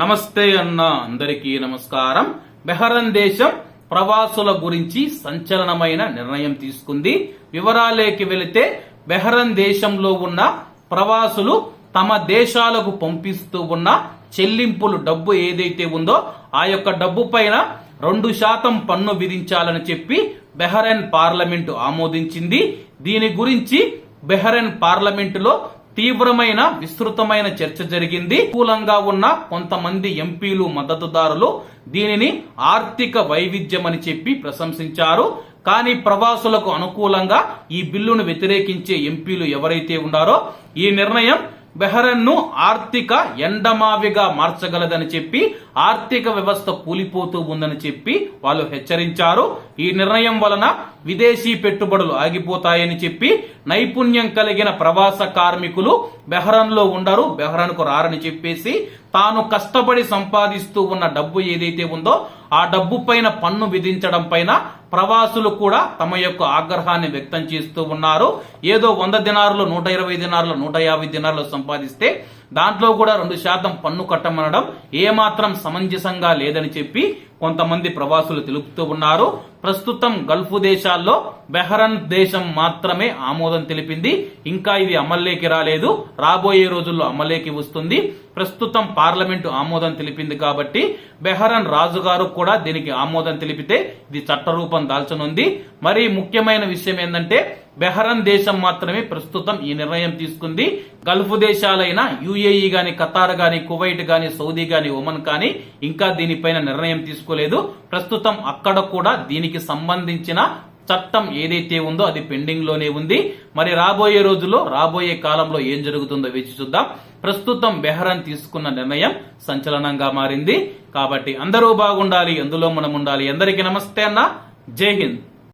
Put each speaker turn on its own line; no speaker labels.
నమస్తే అన్న అందరికీ నమస్కారం. బెహరన్ దేశం ప్రవాసుల గురించి సంచలనమైన నిర్ణయం తీసుకుంది. వివరాలేకి వెళితే బెహరన్ దేశంలో ఉన్న ప్రవాసులు తమ దేశాలకు పంపిస్తూ ఉన్న చెల్లింపులు డబ్బు ఏదైతే ఉందో ఆ యొక్క డబ్బు పైన రెండు శాతం పన్ను విధించాలని చెప్పి బెహరన్ పార్లమెంటు ఆమోదించింది. దీని గురించి బెహరన్ పార్లమెంటులో తీవ్రమైన విస్తృతమైన చర్చ జరిగింది. కూలంగా ఉన్న కొంతమంది ఎంపీలు మద్దతుదారులు దీనిని ఆర్థిక వైవిధ్యం అని చెప్పి ప్రశంసించారు. కానీ ప్రవాసులకు అనుకూలంగా ఈ బిల్లును వ్యతిరేకించే ఎంపీలు ఎవరైతే ఉన్నారో ఈ నిర్ణయం బెహరన్ను ఆర్థిక ఎండమావిగా మార్చగలదని చెప్పి ఆర్థిక వ్యవస్థ కూలిపోతూ ఉందని చెప్పి వాళ్ళు హెచ్చరించారు. ఈ నిర్ణయం వలన విదేశీ పెట్టుబడులు ఆగిపోతాయని చెప్పి నైపుణ్యం కలిగిన ప్రవాస కార్మికులు బెహ్రాన్లో ఉండరు బెహ్రాన్కు రారని చెప్పేసి తాను కష్టపడి సంపాదిస్తూ ఉన్న డబ్బు ఏదైతే ఉందో ఆ డబ్బు పైన పన్ను విధించడం పైన ప్రవాసులు కూడా తమ యొక్క ఆగ్రహాన్ని వ్యక్తం చేస్తూ ఉన్నారు. ఏదో వంద దినారులు నూట ఇరవై దినారులు నూట యాభై దినారులు సంపాదిస్తే దాంట్లో కూడా రెండు శాతం పన్ను కట్టమనడం ఏమాత్రం సమంజసంగా లేదని చెప్పి కొంతమంది ప్రవాసులు తెలుపుతూ ఉన్నారు. ప్రస్తుతం గల్ఫ్ దేశాల్లో బెహరన్ దేశం మాత్రమే ఆమోదం తెలిపింది. ఇంకా ఇది అమల్లోకి రాలేదు. రాబోయే రోజుల్లో అమల్లోకి వస్తుంది. ప్రస్తుతం పార్లమెంటు ఆమోదం తెలిపింది కాబట్టి బెహరన్ రాజుగారు కూడా దీనికి ఆమోదం తెలిపితే ఇది చట్టరూపం దాల్చనుంది. మరి ముఖ్యమైన విషయం ఏంటంటే బెహరన్ దేశం మాత్రమే ప్రస్తుతం ఈ నిర్ణయం తీసుకుంది. గల్ఫ్ దేశాలైన యుఏఈ గాని ఖతార్ గాని కువైట్ గాని సౌదీ గాని ఒమన్ కానీ ఇంకా దీనిపైన నిర్ణయం తీసుకోలేదు. ప్రస్తుతం అక్కడ కూడా దీనికి సంబంధించిన చట్టం ఏదైతే ఉందో అది పెండింగ్లోనే ఉంది. మరి రాబోయే రోజుల్లో రాబోయే కాలంలో ఏం జరుగుతుందో వేచి చూద్దాం. ప్రస్తుతం బెహరన్ తీసుకున్న నిర్ణయం సంచలనంగా మారింది. కాబట్టి అందరూ బాగుండాలి అందులో మనం ఉండాలి? అందరికీ నమస్తే అన్న. జై హింద్.